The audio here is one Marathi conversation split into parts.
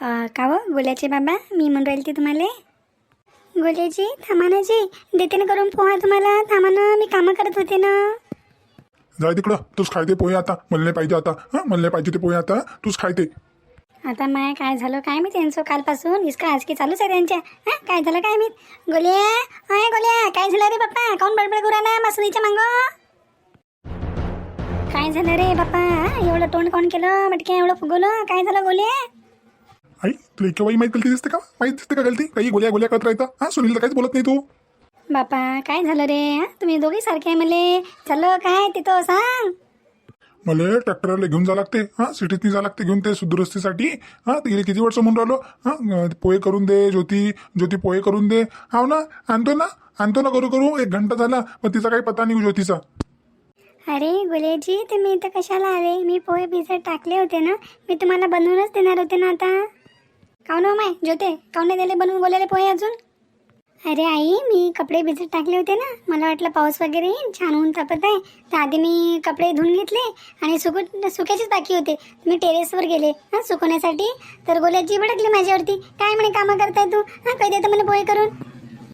का हो गोल्याचे बाबा मी म्हणून राहील ते तुम्हाला. गोल्याजी थांबा ना जी देते ना करून पोहा तुम्हाला थांबा ना मी कामं करत होते ना. जाय तिकडं तूच खायते पोहे आता नाही पाहिजे आता हां नाही पाहिजे ते पोहे आता तूच खायते. आता माय काय झालं काय मी त्यांचं कालपासून इसका आजकी चालूच आहे त्यांच्या हा काय झालं काय मी गोल्या अय गोल्या काय झालं रे बाप्पा काऊन बडबड करू ना मासुनीच्या मांग? काय झालं रे बाप्पा? एवढं तोंड कोण केलं मटक्या एवढं फुगवलं काय झालं गोल्या तुला केव्हाही माहीत गलती दिसते का? माहीत दिसते का गलती? काही गोल्या गोल्या करत राहता हां सुनील तर काहीच बोलत नाही तू. बापा काय झालं रे? हा? तुम्ही दोघी सारखे आहे मले चाललं काय तिथं सांग. मला ट्रॅक्टरला घेऊन जा लागते. हां सिटीतनी जा लागते घेऊन ते दुरुस्तीसाठी हां ते गेले किती वर्ष म्हणून राहिलो? हां पोहे करून दे ज्योती ज्योती पोहे करून दे. हाव ना आणतो ना आणतो ना करू करू. एक घंटा झाला पण तिचा काही पत्ता नाही ज्योतीचा. अरे गुलेजी तुम्ही इथं कशाला आले? मी पोहे भिजत टाकले होते ना. मी तुम्हाला बनवूनच देणार होते ना आता. काऊन माय ज्योते काऊन नाही दिले बनवून बोलायला पोहे अजून? अरे आई मी कपडे भिजत टाकले होते ना. मला वाटलं पाऊस वगैरे येईल छान ऊन तापत आहे. तर आधी मी कपडे धुवून घेतले आणि सुक सुक्याचेच बाकी होते. मी टेरेसवर गेले हां सुकवण्यासाठी. तर गोल्याची भडकली माझ्यावरती. काय म्हणे कामं करताय तू? हां काय देतं मला पोहे करून.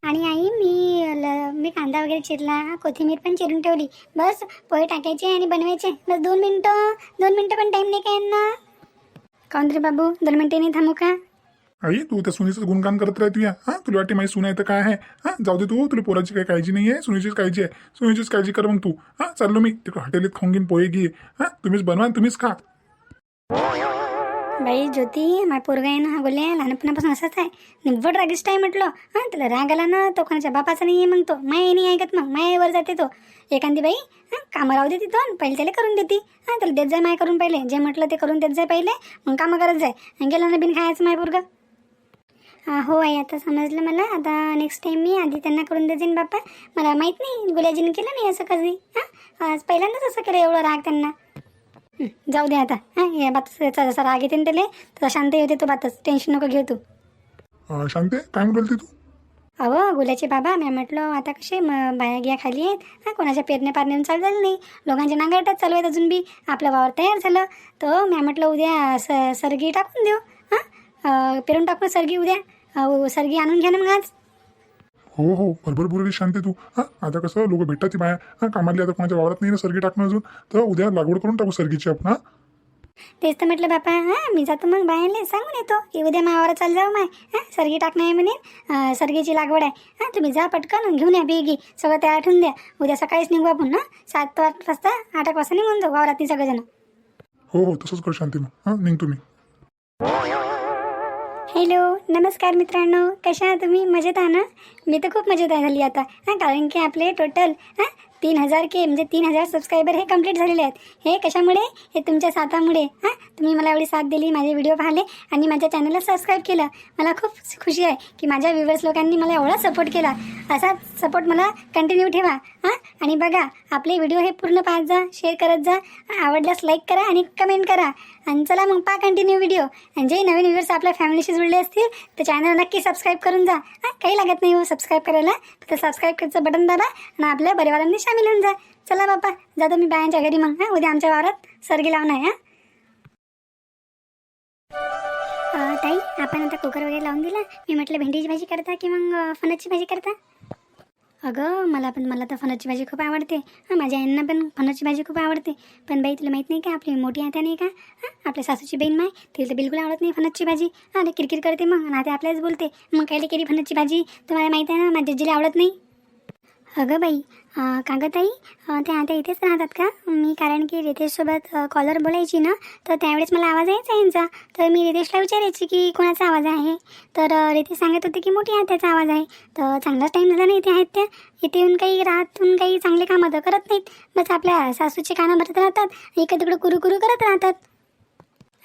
आणि आई मी ल मी कांदा वगैरे चिरला कोथिंबीर पण चिरून ठेवली. बस पोहे टाकायचे आणि बनवायचे. बस दोन मिनटं दोन मिनटं पण टाईम नाही काय यांना? काऊन रे बाबू दोन मिनटे नाही थांबू का? आई तू त्या सुनीचं गुणगान करत राहतो या. हां तुला वाटते माझी सुना आहे तर काय आहे? हां जाऊ दे तू तुला पोराची काही काळजी नाही आहे सुनीचीच काळजी आहे. सुनीचीच काळजी कर मग तू. हां चाललो मी. तिकडे हॉटेलीत खाऊन घेईन पोहे घे. हां तुम्हीच बनवा तुम्हीच खा. बाई ज्योती माझ्या पोरगा आहे ना हा बोलले लहानपणापासून असाच आहे. निव्वड रागिष्ट आहे म्हटलं. हां त्याला राग आला ना तो कोणाच्या बापाचा नाही आहे मग तो. माय नाही ऐकत मग मायावर जाते तो. एखादी बाई हां कामं राहू देते तिथून पहिले त्याला करून देते. हां त्याला देत जाय माय करून पहिले. जे म्हटलं ते करून देत जाय पहिले. मग कामं करत जाय. आणि गेलं ना बिन खायचं माय पोरगा. हा, हो आई आता समजलं मला. आता नेक्स्ट टाइम मी आधी त्यांना करून देईन बाप्पा. मला माहीत नाही गुलाजीने केलं नाही असं कधी. हां? आज पहिल्यांदाच असं केलं एवढं राग त्यांना. जाऊ दे आता. हां या बातचा जसा राग येते ना त्याला तसा शांत होते तो बातच. टेन्शन नको घेऊ तू. शांते काय म्हणून तू? अहो गुलाचे बाबा मी म्हटलं आता कसे बाया गिया खाली आहेत. हां कोणाच्या पेरण्या पारण्यानं चालू झालं नाही. लोकांच्या नांगरटाच चालू आहेत अजून बी. आपलं वावर तयार झालं. तर मी म्हटलं उद्या स सरगी टाकून देऊ. पेरून टाकून सरगी उद्या. सरगी आणून घ्या ना मग आज. हो हो बरोबर बोलली शांती तू. हां आता कसं लोक भेटतात ती बाया हां कामातली आता कोणाच्या वावरात नाही ना सर्गी टाकणं अजून? तर उद्या लागवड करून टाकू सर्गीची आपण हां? तेच तर म्हटलं बापा हां मी जातो मग बायांना सांगून येतो. की उद्या मावावर चाल जाऊ माय. हां सरगी टाकणं आहे म्हणे. सरगीची लागवड आहे. हां तुम्ही जा पटकन घेऊन या बेगी सगळं तयार ठेवून द्या. उद्या सकाळीच निघू आपण ना सात आठ वाजता आठ एक वाजता निघून जाऊ वावरात सगळेजण. हो हो तसंच कर शांती मग. हां निघ तुम्ही. हॅलो नमस्कार मित्रांनो. कशा तुम्ही? मजेत आहा ना? मी तर खूप मजेत आहे झाली आता. हां कारण की आपले टोटल हां तीन हजार के म्हणजे तीन हजार सबस्क्रायबर हे कंप्लीट झालेले आहेत. हे कशामुळे? हे तुमच्या साथामुळे. हां? तुम्ही मला एवढी साथ दिली माझे व्हिडिओ पाहिले आणि माझ्या चॅनलला सबस्क्राईब केलं. मला खूप खुशी आहे की माझ्या व्ह्युअर्स लोकांनी मला एवढा सपोर्ट केला. असा सपोर्ट मला कंटिन्यू ठेवा. हां? आणि बघा आपले व्हिडिओ हे पूर्ण पाहत जा शेअर करत जा. आवडल्यास लाईक करा आणि कमेंट करा. आणि चला मग पा कंटिन्यू व्हिडिओ आणि जे नवीन व्ह्युअर्स आपल्या फॅमिलीशी जुळले असतील तर चॅनल नक्की सबस्क्राईब करून जा. हां? काही लागत नाही हो सबस्क्राईब करायला. तर सबस्क्राईब करायचं बटन दाबा आणि आपल्या परिवारांनी सामील होऊन जा चला बापा जातो मी बायांच्या घरी मग हां? उद्या आमच्या वावरात सरगी लावून आहे हां? ताई आपण आता कुकर वगैरे लावून दिला. मी म्हटलं भेंडीची भाजी करता की मग फणसची भाजी करता? अगं मला पण मला तर फणसची भाजी खूप आवडते. हां माझ्या यांना पण फणसची भाजी खूप आवडते. पण बाई तुला माहीत नाही का आपली मोठी आत्या नाही का? हां आपल्या सासूची बहीण माय तिला तर बिलकुल आवडत नाही फणसची भाजी. हां ते किरकिर करते मग आणि आता आपल्याच बोलते. मग काय केली फणसची भाजी? तुम्हाला माहीत आहे ना माझ्या जिला आवडत नाही. अगं बाई कागताई का गं ताई? ते आता इथेच राहतात का? मी कारण की रितेशसोबत कॉलर बोलायची ना तर त्यावेळेस मला आवाज यायचा यांचा. तर मी रितेशला विचारायची की कोणाचा आवाज आहे? तर रितेश सांगत होते की मोठी त्याचा आवाज आहे. तर चांगलाच टाईम झाला ना इथे आहेत त्या. इथे येऊन काही राहतून काही चांगले कामं तर करत नाहीत. बस आपल्या सासूचे कामं भरत राहतात. इकडे तिकडे कुरू कुरू करत राहतात.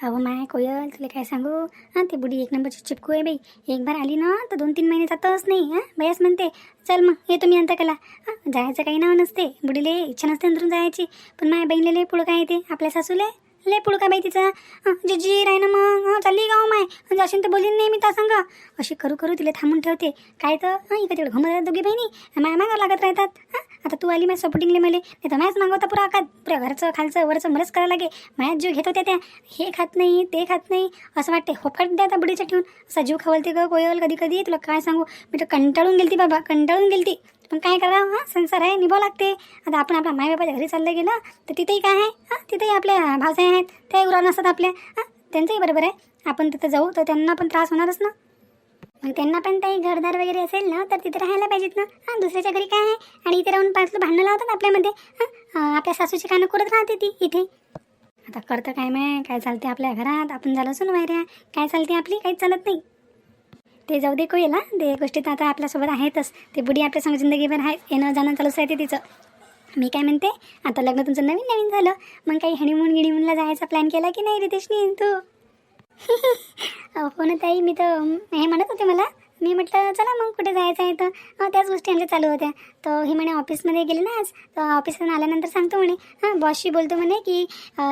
अहो माय कोयल तुला काय सांगू। हां ती बुडी एक नंबरची चिपकू आहे बाई एक बार आली ना तर दोन तीन महिने जातच नाही हां बयास म्हणते चल मग येतो मी अंतकला हां जायचं काही नाव नसते बुडीले इच्छा नसते अंतरून जायची पण माझ्या बहिणीला पुढं काय येते आपल्या सासूले। लय पुळका बाई तिचा. जी जी राही ना मग. चालली गाव माय जाशीन म्हणजे तर बोलीन नाही मी त्या संग. अशी करू करू तिला थांबून ठेवते. काय तर इकडे तिकडे घुमत दोघी बहिणी. माया मागं लागत राहतात. हां आता तू आली माझ्या सपोर्टिंगले मले. नाही तर मॅच मागवता पुरा आकात. पुऱ्या घरचं खालचं वरचं मलाच करायला लागे. मायाच जीव घेत होत्या त्या. हे खात नाही ते खात नाही. असं वाटते होफाट द्या आता बुडीच्या ठेवून. असा जीव खवलते ग कोयल कधी कधी. तुला काय सांगू? मी तर कंटाळून गेलती बाबा. कंटाळून गेलती. पण काय करावं हां? संसार आहे निभावं लागते. आता आपण आपल्या मायबापाच्या घरी चाललं गेलं तर तिथेही काय आहे? हां? तिथेही आपल्या भावसाई आहेत त्या उरा नसतात आपल्या हां? त्यांचंही बरोबर आहे. आपण तिथं जाऊ तर त्यांना पण त्रास होणारच ना. मग त्यांना पण काही घरदार वगैरे असेल ना तर तिथे राहायला पाहिजेत ना. हां दुसऱ्याच्या घरी काय आहे? आणि इथे राहून पाच भांडणं लावतात आपल्यामध्ये. हां? आपल्या सासूची कानं करत राहते ती इथे. आता करतं काय माय काय चालते आपल्या घरात? आपण झालं सुन वायऱ्या काय चालते आपली? काहीच चालत नाही. ते जाऊ दे कोयल हा ते तर आता आपल्यासोबत आहेतच. ते बुडी आपल्या संग जिंदगीभर आहे. येणं जाणं चालूच आहे ते तिचं. मी काय म्हणते आता लग्न तुमचं नवीन नवीन झालं. मग काही हनीमून गिणीमूनला जायचा प्लॅन केला की नाही रितेशनी? तू? हो ना ताई मी तर हे म्हणत होते मला. मी म्हटलं चला मग कुठे जायचं आहे तर? त्याच गोष्टी आमच्या चालू होत्या. तर हे म्हणे ऑफिसमध्ये गेले ना आज? तर ऑफिसमधून आल्यानंतर सांगतो म्हणे. हां बॉसशी बोलतो म्हणे की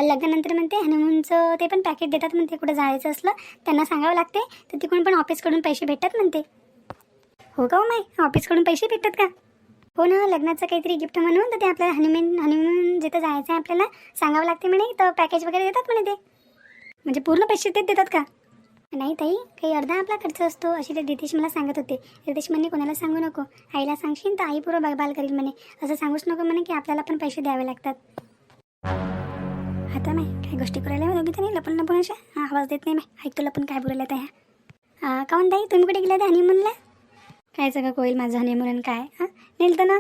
लग्नानंतर म्हणते हनीमूनचं ते पण पॅकेट देतात म्हणते कुठं जायचं असलं त्यांना सांगावं लागते. तर तिकडून पण ऑफिसकडून पैसे भेटतात म्हणते. हो का हो माय ऑफिसकडून पैसे भेटतात का? हो ना लग्नाचं काहीतरी गिफ्ट म्हणून तर ते आपल्याला हनीमून हनीमून जिथं जायचं आहे आपल्याला सांगावं लागते म्हणे. तर पॅकेज वगैरे देतात म्हणे ते. म्हणजे पूर्ण पैसे तेच देतात का? नाही ताई काही अर्धा आपला खर्च असतो अशी ते रितेश मला सांगत होते. रितेश म्हणे कोणाला सांगू नको. आईला सांगशील तर आई पुरं बघबाल करील म्हणे. असं सांगूच नको म्हणे की आपल्याला पण पैसे द्यावे लागतात. आता नाही काही गोष्टी करायला दोघी नाही लपून लपून अशा? हा, आवाज देत नाही मी ऐकतो लपून काय बोलायला त्या ह्या. काऊन ताई? तुम्ही कुठे गेल्या त्या हनीमूनला काय सगळं कोईल माझं हनीमून काय हां? नेलतं ना?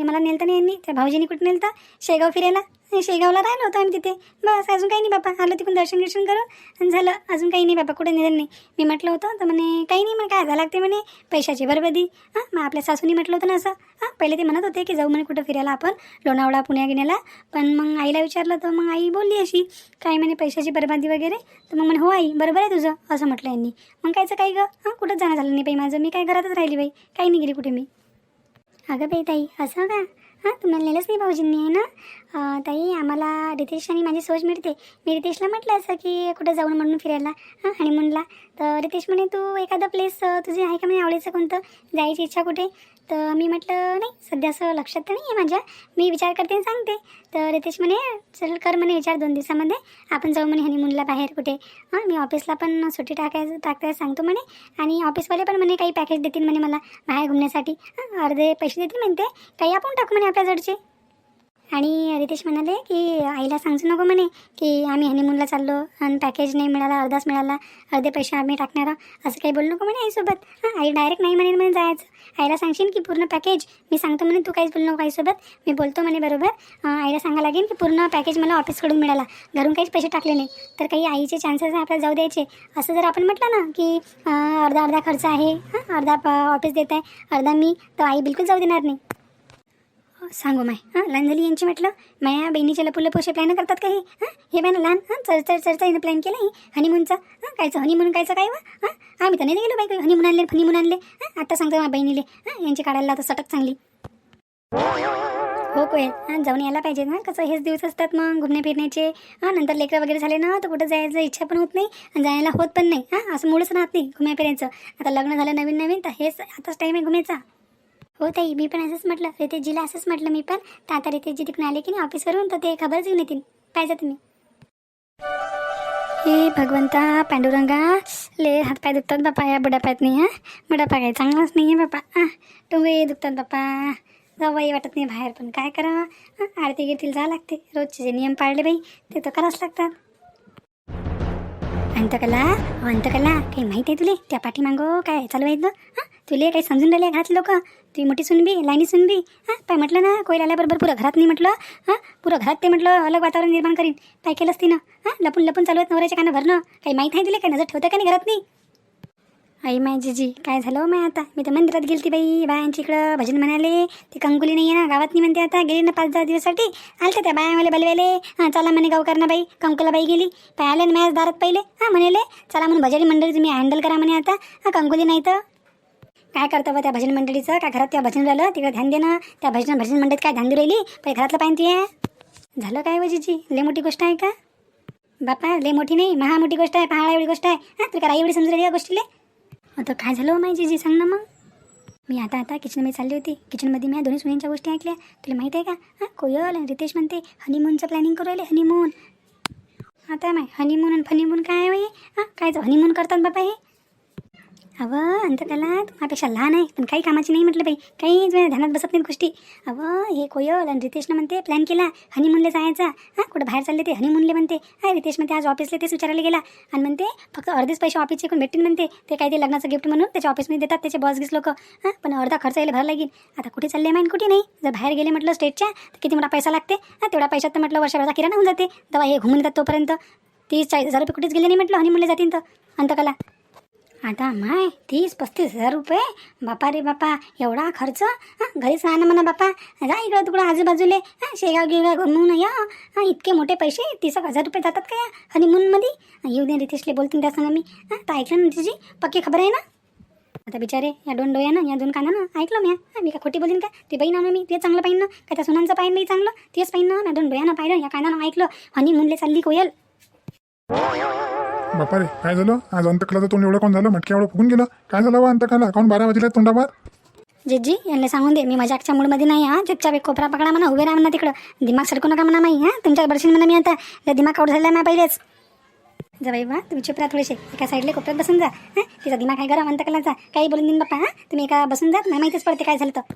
हां हे मला नेलं नाही यांनी. त्या भाऊजीनी कुठं नेलता? शेगाव फिरायला. शेगावला राहिलो होतो आम्ही तिथे. बस अजून काही नाही बापा. आलो तिकडून दर्शन गिर्शन करून. आणि झालं अजून काही नाही बापा. कुठे नेलं नाही. मी म्हटलं होतं तर म्हणे काही नाही मग काय झालं लागते म्हणे? पैशाची बरबदी. हां मग आपल्या सासूनी म्हटलं होतं ना असं. हां पहिले ते म्हणत होते की जाऊ म्हणे कुठं फिरायला आपण लोणावळा पुण्या गिण्याला. पण मग आईला विचारलं तर मग आई बोलली अशी काय म्हणे पैशाची बरबादी वगैरे? तर मग म्हणे हो आई बरोबर आहे तुझं असं म्हटलं यांनी. मग कायचं काही गं? हां कुठंच जाणं झालं नाही बाई माझं. मी काय घरातच राहिली बाई. काही नाही गेली कुठे मी. अगं बाई ताई असं का? हां तुम्हाला नेलंच नाही भाऊजींनी आहे ना? ताई आम्हाला रितेश आणि माझी सोच मिळते. मी रितेशला म्हटलं असं की कुठं जाऊन म्हणून फिरायला. हां आणि म्हणला तर रितेश म्हणे तू एखादं प्लेस तुझे आहे का म्हणजे आवडीचं कोणतं? जायची इच्छा कुठे? तर मी म्हटलं नाही सध्या असं लक्षात तर नाही आहे माझ्या. मी विचार करते आणि सांगते. तर रितेश म्हणे चल कर म्हणे विचार दोन दिवसामध्ये. आपण जाऊ म्हणे हनीमूनला बाहेर कुठे. हां मी ऑफिसला पण सुट्टी टाकायचं टाकताय सांगतो म्हणे. आणि ऑफिसवाले पण म्हणे काही पॅकेज देतील म्हणे मला बाहेर घुमण्यासाठी. हां अर्धे पैसे देतील म्हणते. काही आपण टाकू म्हणे आपल्याजवळचे आणि रितेश म्हणाले की आईला सांगू नको म्हणे की आम्ही हनीमूनला चाललो आणि पॅकेज नाही मिळाला अर्धाच मिळाला अर्धे पैसे आम्ही टाकणार आहोत. असं काही बोलू नको म्हणे आईसोबत. हां आई डायरेक्ट नाही म्हणेन म्हणे जायचं. आईला सांगशील की पूर्ण पॅकेज मी सांगतो म्हणे तू काहीच बोलू नको आईसोबत. मी बोलतो म्हणे बरोबर. आईला सांगा लागेल की पूर्ण पॅकेज मला ऑफिसकडून मिळाला. घरून काहीच पैसे टाकले नाही. तर काही आईचे चान्सेस आपल्याला जाऊ द्यायचे. असं जर आपण म्हटलं ना की अर्धा अर्धा खर्च आहे हां अर्धा प- ऑफिस देत आहे अर्धा मी तर आई बिलकुल जाऊ देणार नाही. सांगू माय. हां लहान झाली यांची म्हटलं माया बहिणीच्या लपू लपोशे प्लॅन करतात काही हां? हे बाय ना लहान हां चर चर चरचा हिनं प्लॅन केला हनीमूनचा हां कायचं हनीमून कायचं काय वा? हां आम्ही तर नाही गेलो बाई हनीमून आणले हनीमून आणले. हां आता सांगतो माझ्या बहिणीले. हां यांची काढायला आता सटक चांगली. हो कोयल हां जाऊन यायला पाहिजे ना. कसं हेच दिवस असतात मग घुमणे फिरण्याचे हां नंतर लेकरं वगैरे झाले ना तर कुठं जायचं इच्छा पण होत नाही आणि जायला होत पण नाही. हां असं मूळच राहत नाही घुम्या फिरायचं आता लग्न झालं नवीन नवीन तर हेच आताच टाईम आहे घुमायचा. हो ताई मी पण असंच म्हटलं. रितेशजीला असंच म्हटलं मी पण. तर आता रितेशजी तिकडून आले की नाही ऑफिसवरून? तर ते खबरच घेऊन येतील. पाहिजे तुम्ही. हे भगवंता पांडुरंगा ले हातपाय दुखतात बापा या बुडापायत नाही हां? बुडापा काय चांगलाच नाही आहे बापा. हां टोंगे दुखतात बापा. जावाई वाटत नाही बाहेर पण. काय करा? आरती गिरतील जावं लागते. रोजचे जे नियम पाळले बाई ते तर करावंच लागतात. अंतकला अंतकला काही माहीत आहे तुले? त्या पाठीमागं काय चालू आहे हां तुले काही समजून राहिले घात लोक? ती मोठी सुनबी लाईनी सुनबी. हां काय म्हटलं ना कोईल आल्याबरोबर पुरं घरात नाही म्हटलं. हां पुरं घरात ते म्हटलं अलग वातावरण निर्माण करीन. काय केलंच तिनं. हां लपून लपून चालू आहेत नवऱ्याच्या कानं भरणं. काही माहीत नाही तुले काय नजर ठेवतं का नाही घरात नाही? आई माय जीजी काय झालं हो माय आता? मी तर मंदिरात गेलती बाई बायांची इकडं भजन म्हणाले. ती कंकुली नाही आहे ना गावात नाही म्हणते आता. गेली ना पाच दहा दिवसासाठी. आलते त्या बाया मला बलवेले हां चला म्हणे गावकर ना बाई. कंकुला बाई गेली. पाय आले ना माझ्याच दारात पहिले. हां म्हणाले चला म्हणून भजनी मंडळी तुम्ही हँडल करा म्हणे आता. हां कंकुली नाही तर? काय करतं बा त्या भजन मंडळीचं? काय घरात त्या भजन राहिलं? तिकडे ध्यान देणं? त्या भजन भजन मंडळीत काय ध्यान देऊ राहिली? पहिले घरातलं पाहिजे आहे झालं काय वजीजी लय मोठी गोष्ट आहे का? बापा लय मोठी नाही महा मोठी गोष्ट आहे पहाळा एवढी गोष्ट आहे. हां तुला काय एवढी समजून या गोष्टीले? आता काय झालं हो माझी जी सांग ना मग. मी आता आता किचनमध्ये चालली होती. किचनमध्ये मी या दोन्ही सुनींच्या गोष्टी ऐकल्या. तुला माहिती आहे का? हां कोयल आणि रितेश म्हणते हनीमूनचं प्लॅनिंग करू राहिले हनीमून आता माय हनीमून आणि फनीमून काय आहे हां काय हनीमून करतात बापा हे? अवं अंतकाला तुम्हापेक्षा लहान आहे पण काही कामाची नाही म्हटलं बाई. काहीच वेळ ध्यानात बसत नाहीत गोष्टी. अवं हे कोयल आणि रितेशनं म्हणते प्लॅन केला हनीमूनला जायचा. हां कुठं बाहेर चालले ते हनीमूनले म्हणते. हां रितेश म्हणते आज ऑफिसला तेच विचारायला गेला. आणि म्हणते फक्त अर्धेच पैसे ऑफिसचे कोण भेटतील म्हणते. ते काही ते लग्नाचं गिफ्ट म्हणून त्याच्या ऑफिसमध्ये देतात त्याचे बॉस गिस लोक. हां पण अर्धा खर्च यायला भरायला लागेल. आता कुठे चालले माहीत कुठे नाही? जर बाहेर गेले म्हटलं स्टेटच्या तर किती मोठा पैसा लागते? हां तेवढा पैशात तर म्हटलं वर्षभराचा किराणा होऊन जाते. तेव्हा हे घुमून येतात तोपर्यंत. तीस चाळीस हजार रुपये कुठेच गेले नाही म्हटलं हनीमूनला जातील तर. अंतकाला आता माय तीस पस्तीस हजार रुपये? बापा रे बापा एवढा खर्च? हां घरीच राहणं ना म्हणा बापा. जा इकडं तिकडं आजूबाजूले. शेगाव गिगाव घुमून या. हां इतके मोठे पैसे तीस एक हजार रुपये जातात का या हनीमूनमध्ये येऊ दे रितेशले बोलतील त्या सांगा मी. तर ऐकलं ना तिची पक्की खबर आहे ना? आता बिचारे या दोन डोळ्यानं या दोन कानानं ऐकलं मी मी का खोटी बोलीन का? ते बाई ना मी ते चांगलं पाहिजे ना? का त्या सुनांचं पाहिजे बाई चांगलं? तेच पाहिजे ना? दोन डोळ्यानं पाहिलं या कानानं ऐकलं. हनीमूनले चालली कोयल. बापा रे काय झालं? आज अंतकला तोंड एवढं कोण झालं? मटक्या एवढं फुकून गेलं? काय झालं अंतकाला? काऊन बारा वाजले तोंडावर? जिजी यांना सांगून दे मी मजाकच्या मूडमध्ये नाही हा. चुपचाप एक कोपरा पकडा म्हणा उभे राहा म्हणा तिकडं. दिमाग सरकू नका म्हणा माही हां. तुमच्या बरशीन म्हणा मी आता. दिमाग आउट झाला ना पहिलेच. जा बाई बा तुम्ही चुप राहा थोडेसे. एका साईडला कोपऱ्यात बसून जा हां. तिचा दिमाग काय करा अंत जा काही बोलून देईन बाप्पा हां. तुम्ही एका बसून जात नाही माहितीच पडते काय झालं तर.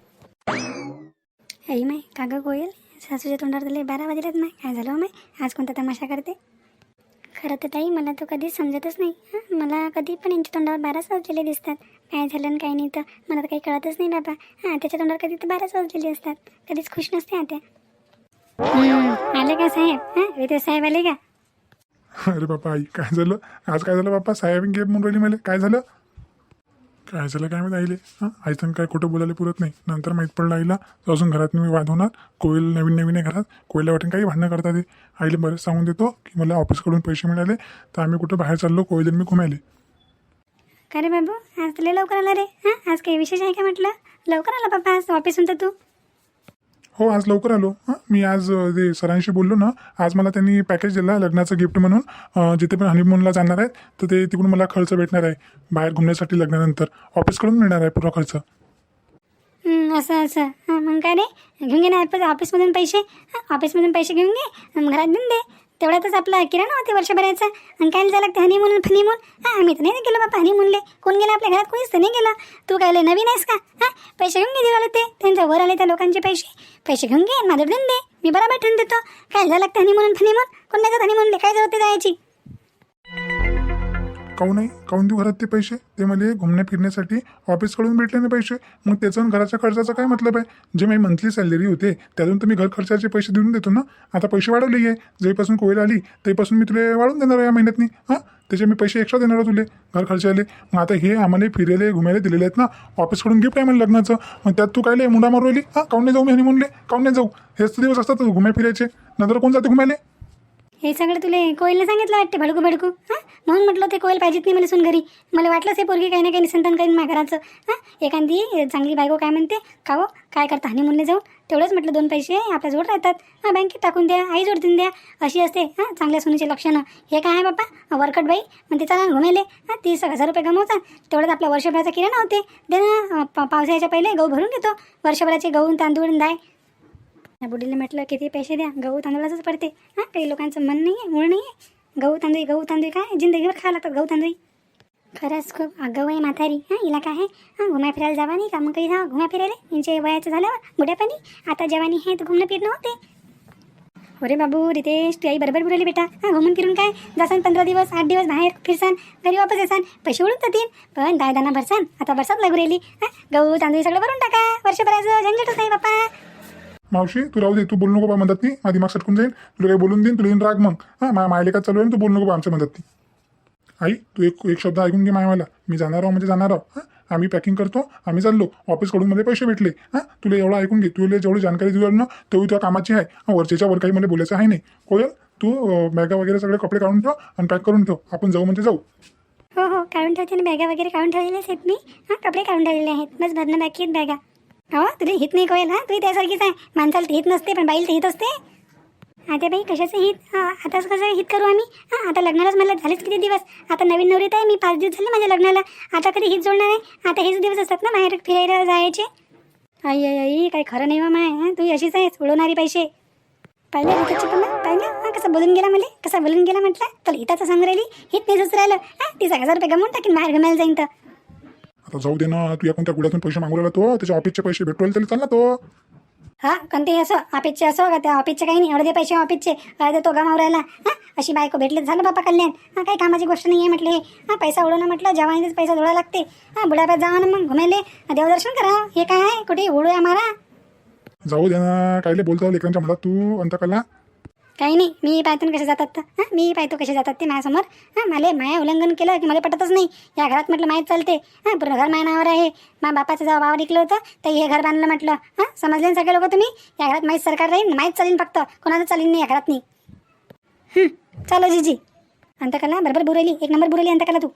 आई माय का गं गोयल सासूच्या तोंडावर दिले बारा वाजल्यात माय काय झालं हो माय आज कोणता तमाशा करते? खरं तर ताई मला तो कधीच समजतच नाही. हां मला कधी पण यांच्या तोंडावर बाराच वाजलेले दिसतात. काय झालं आणि काही नाही तर मला तर काही कळतच नाही बाबा. हां त्याच्या तोंडावर कधी तर बाराच वाजलेले असतात. कधीच खुश नसते आता आले का साहेब? हां ते साहेब आले का? अरे बापा आई काय झालं? आज काय झालं बापा? साहेब गेम म्हणून राहिली मला. काय झालं? काय झालं काय माहिती आईले? हां? आईचं काय कुठं बोलायला पुरत नाही. नंतर माहीत पडलं आईला अजून घरात मी वाद होणार. कोयल नवीन नवीन आहे घरात. कोयला वाटेन काही भांडणं करता ते. आईला बरेच सांगून देतो की मला ऑफिसकडून पैसे मिळाले तर आम्ही कुठं बाहेर चाललो कोयल मी घुमायले. काय रे बाबू? आज तुला लवकर आला रे. हां? आज काही विशेष आहे का म्हटलं? लवकर आला बाबा आज ऑफिसून तर तू. हो आज लवकर आलो. हां मी आज ते सरांशी बोललो ना आज मला त्यांनी पॅकेज दिला लग्नाचं गिफ्ट म्हणून. जिथे पण हनीमूनला जाणार आहेत तर ते तिकडून मला खर्च भेटणार आहे बाहेर घुमण्यासाठी लग्नानंतर. ऑफिसकडून मिळणार आहे पुरा खर्च. असं असं. मग काय रे? घेऊन घे ना ऑफिसमधून पैसे. हां ऑफिसमधून पैसे घेऊन घे घरात देऊन दे. तेवढ्यातच आपला किराणा होते वर्षभराचा. आणि काय झालं लागते हनीमून फनीमून हां आम्ही तर नाही गेलो बापा हनीमूनले कोण गेला आपल्या घरात? कोणीच तर नाही गेला. तू काय नवीन आहेस का? हां पैसे घेऊन घे दिवाले ते. त्यांच्या वर आले त्या लोकांचे पैसे. पैसे घेऊन घे माझं देऊन दे मी बरोबर ठेवून देतो. काय झालं लागते हनीमून फनीमून कोण नाही जात हनीमूनले काय जरूरत जायची काहून नाही? काहून देऊ घरात ते पैसे? ते मला घुमण्या फिरण्यासाठी ऑफिसकडून भेटले ना पैसे. मग त्याचं घराच्या खर्चाचा काय मतलब आहे? जे माझी मंथली सॅलरी होते त्यातून तर मी घर खर्चाचे पैसे देऊन देतो ना. आता पैसे वाढवले आहे जेपासून कोविड आली तेपासून मी तुला वाढून देणार आहे या महिन्यातनी. हां? त्याचे मी पैसे एक्स्ट्रा देणार तुले घर खर्चाले. मग आता हे आम्हाला फिरायला घुमायला दिलेले आहेत ना. ऑफिसकडून गिफ्ट आहे मला लग्नाचं. मग त्यात तू काय मुंडा मारवली हां? काऊन नाही जाऊ मी म्हणले काऊन नाही जाऊ? हेच तर दिवस असतात घुमाय फिरायचे. नंतर कोण जाते घुमायला? हे सगळं तुला कोयला सांगितलं वाटते भडकू भडकू. हां? म्हणून म्हटलं ते कोयल पाहिजेत नाही मला सुन घरी मला वाटलंच हे पोरगी काही ना काही निसंतान करीन माझ्या घराचं. हां एखादी चांगली बायको काय म्हणते का हो काय करता हानी जाऊन तेवढंच म्हटलं दोन पैसे आपल्याजवळ राहतात. हां बँकेत टाकून द्या आई जोडतीन द्या. अशी असते हां चांगल्या सुनीचे लक्षणं. हे काय आहे बाप्पा? वरकट बाई. म्हणते चला ना घुमेले हां तीस एक हजार रुपये कमवतात. तेवढंच आपल्या वर्षभराचा किराणा होते. दे ना पा- पावसाळ्याच्या पहिले गहू भरून घेतो. वर्षभराचे गहू तांदूळ दाय या बुडीला म्हटलं किती पैसे द्या गहू तांदळाचंच पडते. हां काही लोकांचं मन नाही आहे मूळ नाही आहे गहू तांदूळ गहू तांदूळ काय? जिंदगीवर खावं लागतात गहू तांदूळ. खरंच खूप आगाऊ आहे म्हातारी. हां हिला काय आहे? हां घुमा फिरायला जावा नाही का? मग काही जावा घुमा फिरायला? यांचे वयाचं झाल्यावर बुड्यापाणी आता जवानी हे तर घुमणं फिरणं होते. अरे बाबू रितेश तू आई बरोबर बोलली बेटा. हां घुमून फिरून काय? जासान पंधरा दिवस आठ दिवस बाहेर फिरसान घरी वापस येसान. पैसे उडून जातील. पण दाय दाना भरसान. आता बरसात लागू राहिली. हां गहू तांदूळ सगळं भरून टाका. वर्षभराचं झंझटच नाही बाप्पा. मावशी तू राहू दे तू बोलू नको बा मदत ती. माझी दिमाग सटकून जाईल तुला काही बोलून देईन तुला येईन राग मग. हां माझ्या मायले का चालू आहे तू बोलू नको बा आमच्या मदत ती. आई तू एक एक शब्द ऐकून घे मायवाला. मी जाणार आहो म्हणजे जाणार आहो. हां आम्ही पॅकिंग करतो आम्ही चाललो. ऑफिसकडून मध्ये पैसे भेटले. हां तुला एवढं ऐकून घे. तुला जेवढी जानकारी दिली ना तेवढी तुझ्या कामाची आहे. वरचेच्या वर काही मला बोलायचं आहे नाही. कोयल तू बॅगा वगैरे सगळे कपडे काढून ठेव आणि पॅक करून ठेव. आपण जाऊ म्हणजे जाऊ. हो हो. काढून ठेवते ना बॅगा वगैरे काढून ठेवलेल्या आहेत मी. हां कपडे काढून ठेवलेले आहेत. बस भरणं बाकी आहेत बॅगा. हो तुला हित नाही कळेल हा? तुही त्यासारखीच आहे. माणसाला हित नसते पण बाईल हित असते. आता बाई कशाचं हित? आताच कसं हित करू आम्ही? हां आता लग्नालाच मला झालेच किती दिवस? आता नवीन नवरीत आहे मी पाच दिवस झाले माझ्या लग्नाला. आता कधी हित जोडणार आहे? आता हेच दिवस असतात ना बाहेर फिरायला जायचे? आई आई आई काही खरं नाही माय हां? तू अशीच आहेस उडवणारी पैसे पाहिलं हिताची पण पाहिलं? हां कसं बोलून गेला मला? कसा बोलून गेला म्हटलं? तर हिताचं सांग राहिली हित नाही सुचू राहिलं हां तीस हजार रुपये गमवून टाकीन बाहेर गमायला जाईन तर. आता जाऊ दे ना तू या कोणत्या गुड्यातून पैसे मागू राहिला तो? त्याच्या ऑफिसचे पैसे भेटवले तरी चाल ना तो. हा कोणतेही असो ऑफिसचे असो का त्या ऑफिसचे काही नाही एवढे दे पैसे ऑफिसचे अर्धे तो गमावर राहिला. हां अशी बायको भेटले तर झालं बापा कल्याण. हां काही कामाची गोष्ट नाही आहे म्हटलं हे. पैसा उडवणं म्हटलं जवानीच पैसा जोडा लागते. हां बुढाप्यात जावा ना मग घुमेले. देवदर्शन करा. हे काय आहे? कुठे? उडूया मारा. जाऊ दे ना कायले बोलतो लेकरांच्या मला तू अंतकाला काही नाही मी पाहतो कसे जातात हां मी पाहतो कसे जातात ते माझ्यासमोर. हां मला माया उल्लंघन केलं की मला पटतच नाही. या घरात म्हटलं माहीत चालते. हां पूर्ण घर माझ्या नावावर आहे. मा बापाचं जेव्हा वावर विकलं होतं तर हे घर बांधलं म्हटलं. हां समजले ना सगळे लोक तुम्ही? या घरात माहीत सरकार राहील माहीत चालीन फक्त. कोणाचं चालीन नाही या घरात नाही चालो जीजी. अंतकाला बरोबर बुरेली एक नंबर बुरेली अंतकाला तू.